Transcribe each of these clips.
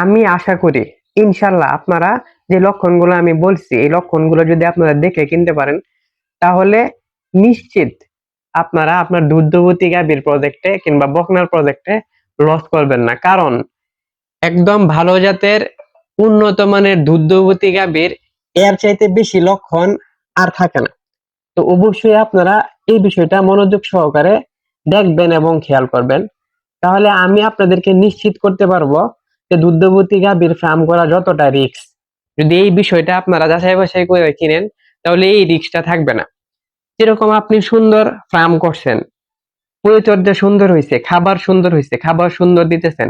আমি আশা করি, ইনশাল্লাহ আপনারা যে লক্ষণগুলো আমি বলছি, এই লক্ষণগুলো যদি আপনারা দেখে কিনতে পারেন, তাহলে নিশ্চিত আপনারা আপনার দুগ্ধবতী গাভীর প্রজেক্টে কিংবা বকনার প্রজেক্টে লস করবেন না। কারণ একদম ভালো জাতের উন্নত মানের দুগ্ধবতী গাভীর এর চাইতে বেশি লক্ষণ আর থাকে না। তো অবশ্যই আপনারা এই বিষয়টা মনোযোগ সহকারে দেখবেন এবং খেয়াল করবেন। তাহলে আমি আপনাদেরকে নিশ্চিত করতে পারব যে দুগ্ধবতী গাভীর ফার্ম করা যতটা রিস্ক যদি এই বিষয়টা আপনারা যাচাই বাছাই করে কিনেন, তাহলে এই রিস্কটা থাকবে না। যেরকম আপনি সুন্দর ফার্ম করছেন, পরিচর্যা সুন্দর হয়েছে খাবার সুন্দর হয়েছে খাবার সুন্দর দিতেছেন,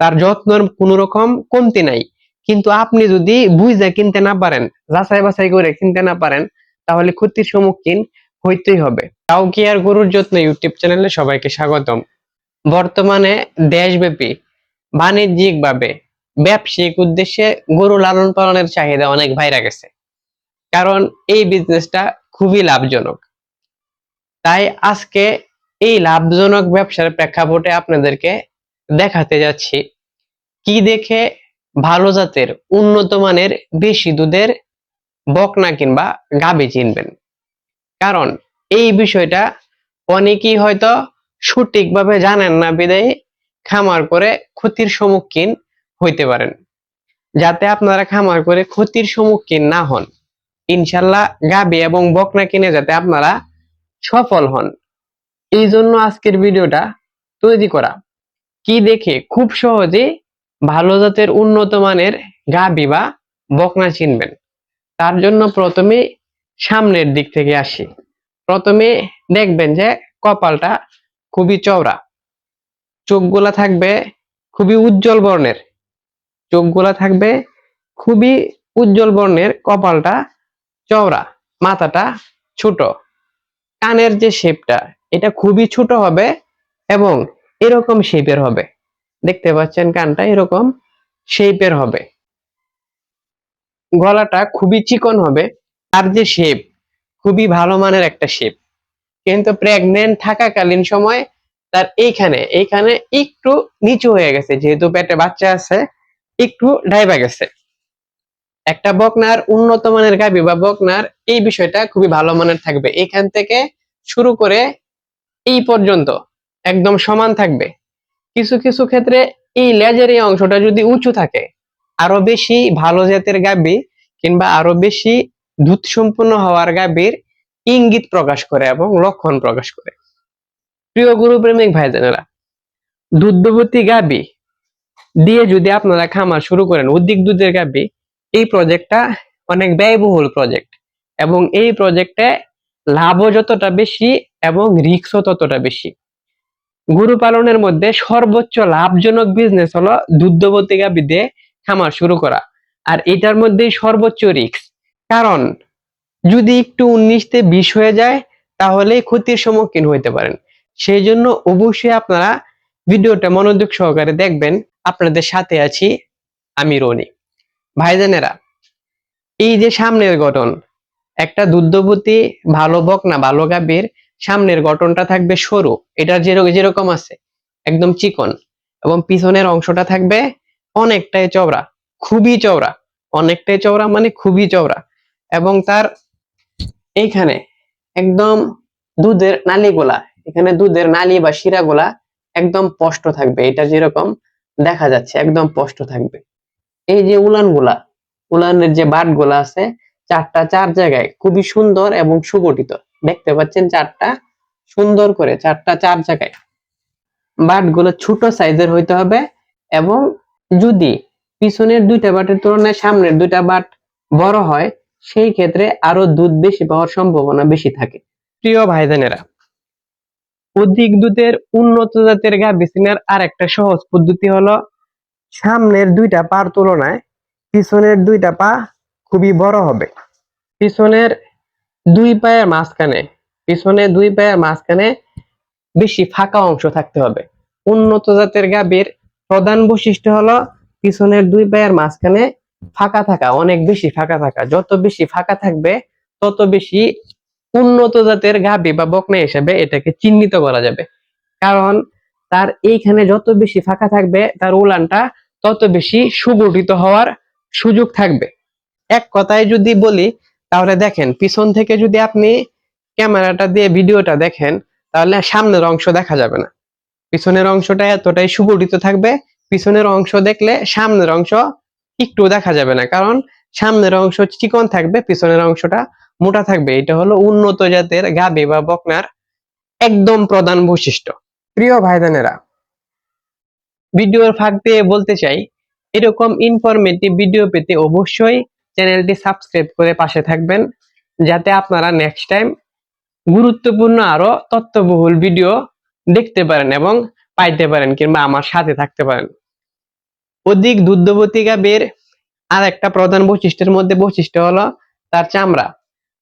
তার যত্নের কোনো রকম কমতি নাই। কিন্তু আপনি যদি বুঝে কিনতে না পারেন, যাচাই বাছাই করে কিনতে না পারেন, তাহলে ক্ষতির সম্মুখীন হইতেই হবে। তাও কি আর গরুর যত্ন ইউটিউব চ্যানেলে সবাইকে স্বাগতম। বর্তমানে দেশব্যাপী বাণিজ্যিক ভাবে ব্যবসায়িক উদ্দেশ্যে গরু লালন পালনের চাহিদা অনেক বাইরে গেছে। কারণ এই বিজনেসটা খুবই লাভজনক। তাই আজকে এই লাভজনক ব্যবসার প্রেক্ষাপটে আপনাদেরকে দেখাতে যাচ্ছি, কি দেখে ভালো জাতের উন্নত মানের বেশি দুধের বকনা কিংবা গাবি চিনবেন। কারণ এই বিষয়টা অনেকেই হয়তো সঠিকভাবে জানেন না বিদায় খামার করে ক্ষতির সম্মুখীন হইতে পারেন। যাতে আপনারা খামার করে ক্ষতির সম্মুখীন না হন। ইনশাল্লাহ গাবি এবং বকনা কিনে যাতে আপনারা সফল হন। এই জন্য আজকের ভিডিওটা তৈরি করা। কি দেখে খুব সহজে ভালো জাতের উন্নত মানের গাবি বা বকনা চিনবেন। তার জন্য প্রথমে সামনের দিক থেকে আসি। প্রথমে দেখবেন যে কপালটা খুবই চওড়া। চোখগুলা থাকবে খুবই উজ্জ্বল বর্ণের। চোখগুলা থাকবে খুবই উজ্জ্বল বর্ণের কপালটা, চওড়া, মাথাটা ছোট। কানের যে শেপটা এটা খুবই ছোট হবে এবং এরকম শেপের হবে। দেখতে পাচ্ছেন কানটা এরকম শেপের হবে। গলাটা খুবই চিকন হবে আর যে শেপ খুবই ভালো মানের একটা শেপ কিন্তু প্রেগনেন্ট থাকাকালীন সময় তার এইখানে এইখানে একটু নিচু হয়ে গেছে, যেহেতু পেটে বাচ্চা আছে, একটু ডাইবা গেছে। একটা বকনার উন্নত মানের গাভী বা বকনার, এই বিষয়টা খুবই ভালো মানের থাকবে। এখান থেকে শুরু করে এই পর্যন্ত একদম সমান থাকবে। কিছু কিছু ক্ষেত্রে এই লেজের এই অংশটা যদি উঁচু থাকে, আরও বেশি ভালো জাতের গাভী কিংবা আরও বেশি দুধ সম্পন্ন হওয়ার গাভীর ইঙ্গিত প্রকাশ করে এবং লক্ষণ প্রকাশ করে। প্রিয় গুরু প্রেমিক ভাইজানেরা, দুগ্ধবতী গাভী দিয়ে যদি আপনারা খামার শুরু করেন, অধিক দুধের গাবি এই প্রজেক্টটা অনেক ব্যয়বহুল প্রজেক্ট এবং এই প্রজেক্টে লাভও যতটা বেশি এবং রিস্কও ততটা বেশি। গরু পালনের মধ্যে সর্বোচ্চ লাভজনক বিজনেস হলো দুগ্ধবতী গাভী দিয়ে খামার শুরু করা আর এটার মধ্যেই সর্বোচ্চ রিক্স কারণ যদি একটু উনিশতে বিশ হয়ে যায় তাহলে ক্ষতির সম্মুখীন হইতে পারেন। সেই জন্য অবশ্যই আপনারা ভিডিওটা মনোযোগ সহকারে দেখবেন। আপনাদের সাথে আছি আমি রনি। ভাইজানেরা, এই যে সামনের গঠন, একটা দুগ্ধবতী ভালো বকনা ভালো গাভীর সামনের গঠনটা থাকবে সরু। এটা যেরকম যেরকম আছে, একদম চিকন। এবং পিছনের অংশটা থাকবে অনেকটাই চওড়া, খুবই চওড়া। অনেকটাই চওড়া মানে খুবই চওড়া। এবং তার এইখানে একদম দুধের নালীগুলা এখানে দুধের নালী বা শিরাগুলা একদম স্পষ্ট থাকবে। এটা যেরকম দেখা যাচ্ছে, একদম স্পষ্ট থাকবে। এই যে উলানগুলা, উলানের যে বাটগুলা আছে, চারটা চার জায়গায় খুবই সুন্দর এবং সুগঠিত। দেখতে পাচ্ছেন চারটা সুন্দর করে, চারটা চার জায়গায়। বাটগুলো ছোট সাইজের হইতে হবে এবং যদি পিছনের দুইটা বাটের তুলনায় সামনের দুইটা বাট বড় হয়, সেই ক্ষেত্রে আরও দুধ বেশি পাওয়ার সম্ভাবনা বেশি থাকে। প্রিয় ভাইজানেরা অধিক দুধের উন্নত জাতের গাভী চেনার আর একটা সহজ পদ্ধতি হলো সামনের দুইটা পার তুলনায় পিছনের দুইটা পা খুবই বড় হবে। পিছনের দুই পায়ের মাঝখানে, পিছনে দুই পায়ের মাঝখানে বেশি ফাঁকা অংশ থাকতে হবে। উন্নত জাতের গাভীর প্রধান বৈশিষ্ট্য হলো পিছনের দুই পায়ের মাঝখানে ফাঁকা থাকা, অনেক বেশি ফাঁকা থাকা। যত বেশি ফাঁকা থাকবে, তত বেশি উন্নত জাতের গাভী বা বকনা হিসেবে এটাকে চিহ্নিত করা যাবে। কারণ তার এইখানে যত বেশি ফাঁকা থাকবে, তার উলানটা তত বেশি সুগঠিত হওয়ার সুযোগ থাকবে। এক কথায় যদি বলি, তাহলে দেখেন, পিছন থেকে যদি আপনি ক্যামেরাটা দিয়ে ভিডিওটা দেখেন, তাহলে সামনের অংশ দেখা যাবে না। পিছনের অংশটা এতটাই সুগঠিত থাকবে, পিছনের অংশ দেখলে সামনের অংশ একটু দেখা যাবে না। কারণ সামনের অংশ চিকন থাকবে, পিছনের অংশটা মোটা থাকবে। এটা হলো উন্নত জাতের গাবি বা বকনার একদম প্রধান বৈশিষ্ট্য। প্রিয় ভাইদানেরা ভিডিওর ফাঁক দিয়ে বলতে চাই, এরকম ইনফরমেটিভ ভিডিও পেতে অবশ্যই চ্যানেলটি সাবস্ক্রাইব করে পাশে থাকবেন, যাতে আপনারা নেক্সট টাইম গুরুত্বপূর্ণ আরও তথ্যবহুল ভিডিও দেখতে পারেন এবং পাইতে পারেন কিংবা আমার সাথে থাকতে পারেন। অধিক দুগ্ধবতী গাভীর আর একটা প্রধান বৈশিষ্ট্যের মধ্যে বৈশিষ্ট্য হলো তার চামড়া।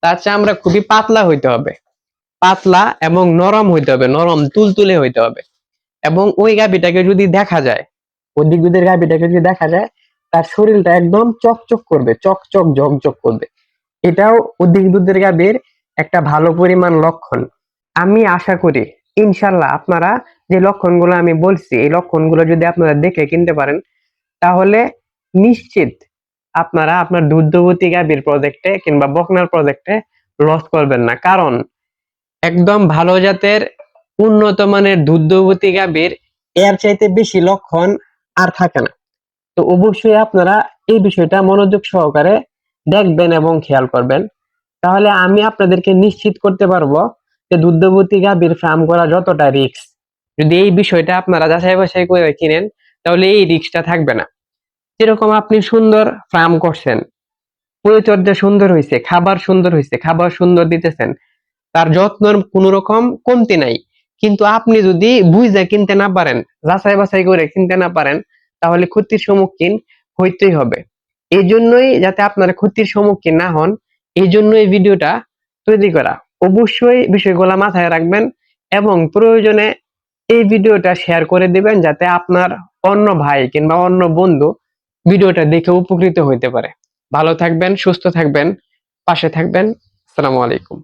তার চামড়া খুবই পাতলা হইতে হবে। পাতলা এবং নরম হইতে হবে, নরম, তুলতুলে হইতে হবে। এবং ওই গাভীটাকে যদি দেখা যায় অধিক দুধের গাভীটাকে যদি দেখা যায়, তার শরীরটা একদম চকচক করবে, চকচক, ঝকঝক করবে। এটাও অধিক দুধের গাভীর একটা ভালো পরিমাণ লক্ষণ। আমি আশা করি, ইনশাল্লাহ আপনারা যে লক্ষণগুলো আমি বলছি, এই লক্ষণগুলো যদি আপনারা দেখে কিনতে পারেন, তাহলে নিশ্চিত আপনারা আপনার দুগ্ধবতী গাভীর প্রজেক্টে কিংবা বকনার প্রজেক্টে লস করবেন না। কারণ, একদম ভালো জাতের উন্নত মানের দুগ্ধবতী গাভীর এর চাইতে বেশি লক্ষণ আর থাকে না। তো অবশ্যই আপনারা এই বিষয়টা মনোযোগ সহকারে দেখবেন এবং খেয়াল করবেন। তাহলে আমি আপনাদেরকে নিশ্চিত করতে পারব যে দুগ্ধবতী গাভীর ফার্ম করা যতটা রিক্স যদি এই বিষয়টা আপনারা যাচাই বাছাই করে কিনেন, তাহলে এই রিক্সটা থাকবে না। যেরকম আপনি সুন্দর ফার্ম করছেন, পরিচর্যা সুন্দর হয়েছে খাবার সুন্দর হয়েছে খাবার সুন্দর দিতেছেন, তার যত্নের কোনো রকম কমতি নাই। কিন্তু আপনি যদি বুঝে কিনতে না পারেন, যাচাই বাছাই করে কিনতে না পারেন, তাহলে ক্ষতির সম্মুখীন হইতেই হবে। এই জন্যই যাতে আপনারা ক্ষতির সম্মুখীন না হন, এই জন্য এই ভিডিওটা তৈরি করা। অবশ্যই বিষয়গুলো মাথায় রাখবেন এবং প্রয়োজনে এই ভিডিওটা শেয়ার করে দিবেন, যাতে আপনার অন্য ভাই কিংবা অন্য বন্ধু ভিডিওটা দেখে উপকৃত হইতে পারে। ভালো থাকবেন সুস্থ থাকবেন পাশে থাকবেন। আসসালামু আলাইকুম।